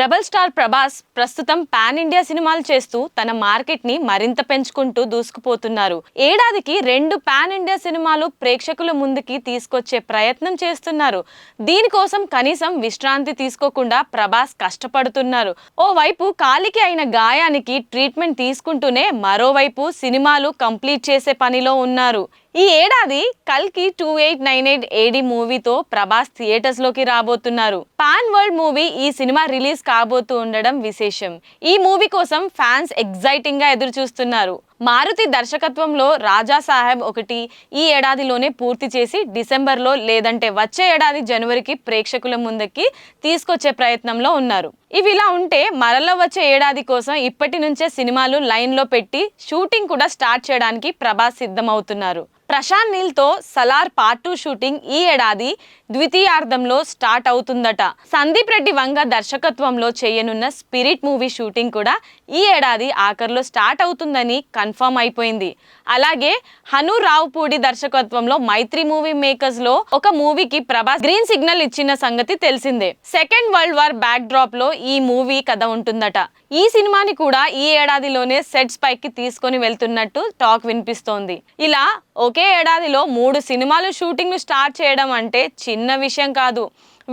Rebel star Prabhas ప్రస్తుతం pan India సినిమాలు చేస్తూ తన మార్కెట్ని మరింత పెంచుకుంటూ దూసుకుపోతున్నారు. ఏడాదికి రెండు పాన్ ఇండియా సినిమాలు ప్రేక్షకుల ముందుకి తీసుకొచ్చే ప్రయత్నం చేస్తున్నారు. దీనికోసం కనీసం విశ్రాంతి తీసుకోకుండా ప్రభాస్ కష్టపడుతున్నారు. ఓవైపు కాలికి అయిన గాయానికి ట్రీట్మెంట్ తీసుకుంటూనే మరోవైపు సినిమాలు కంప్లీట్ చేసే పనిలో ఉన్నారు. ఈ ఏడాది కల్కి two eight nine eight AD మూవీతో ప్రభాస్ థియేటర్స్లోకి రాబోతున్నారు. పాన్ వరల్డ్ మూవీ ఈ సినిమా రిలీజ్ కాబోతూ ఉండడం విశేషం. ఈ మూవీ కోసం ఫ్యాన్స్ ఎగ్జైటింగ్గా ఎదురు చూస్తున్నారు మారుతి దర్శకత్వంలో రాజా సాహెబ్ ఒకటి ఈ ఏడాదిలోనే పూర్తి చేసి డిసెంబర్లో లేదంటే వచ్చే ఏడాది జనవరికి ప్రేక్షకుల ముందుకి తీసుకొచ్చే ప్రయత్నంలో ఉన్నారు. ఇవి ఇలా ఉంటే మరల వచ్చే ఏడాది కోసం ఇప్పటి నుంచే సినిమాలు లైన్లో పెట్టి షూటింగ్ కూడా స్టార్ట్ చేయడానికి ప్రభాస్ సిద్ధమవుతున్నారు. ప్రశాంత్ నీల్తో సలార్ పార్ట్ టూ షూటింగ్ ఈ ఏడాది ద్వితీయార్థంలో స్టార్ట్ అవుతుందట. సందీప్ రెడ్డి వంగ దర్శకత్వంలో చేయనున్న స్పిరిట్ మూవీ షూటింగ్ కూడా ఈ ఏడాది ఆఖరిలో స్టార్ట్ అవుతుందని కన్ఫర్మ్ అయిపోయింది. అలాగే హను రావుపూడి దర్శకత్వంలో మైత్రి మూవీ మేకర్స్లో ఒక మూవీకి ప్రభాస్ గ్రీన్ సిగ్నల్ ఇచ్చిన సంగతి తెలిసిందే. సెకండ్ వరల్డ్ వార్ బ్యాక్ డ్రాప్లో ఈ మూవీ కథ ఉంటుందట. ఈ సినిమాని కూడా ఈ ఏడాదిలోనే సెట్స్ పైకి తీసుకొని వెళ్తున్నట్టు టాక్ వినిపిస్తోంది. ఇలా ఒకే ఏడాదిలో మూడు సినిమాలు షూటింగ్ను స్టార్ట్ చేయడం అంటే చిన్న విషయం కాదు.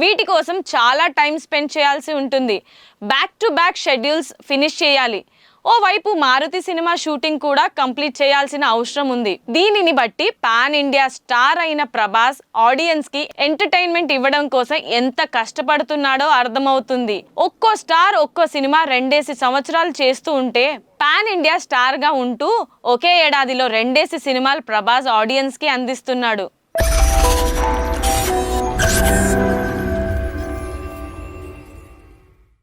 వీటి కోసం చాలా టైం స్పెండ్ చేయాల్సి ఉంటుంది. Back to back schedules finish చేయాలి. ఓవైపు మారుతి సినిమా షూటింగ్ కూడా కంప్లీట్ చేయాల్సిన అవసరం ఉంది. దీనిని బట్టి పాన్ ఇండియా స్టార్ అయిన ప్రభాస్ ఆడియన్స్కి ఎంటర్టైన్మెంట్ ఇవ్వడం కోసం ఎంత కష్టపడుతున్నాడో అర్థమవుతుంది. ఒక్కో స్టార్ ఒక్కో సినిమా రెండేసి సంవత్సరాలు చేస్తూ ఉంటే పాన్ ఇండియా స్టార్గా ఉంటూ ఒకే ఏడాదిలో రెండేసి సినిమాలు ప్రభాస్ ఆడియన్స్కి అందిస్తున్నాడు.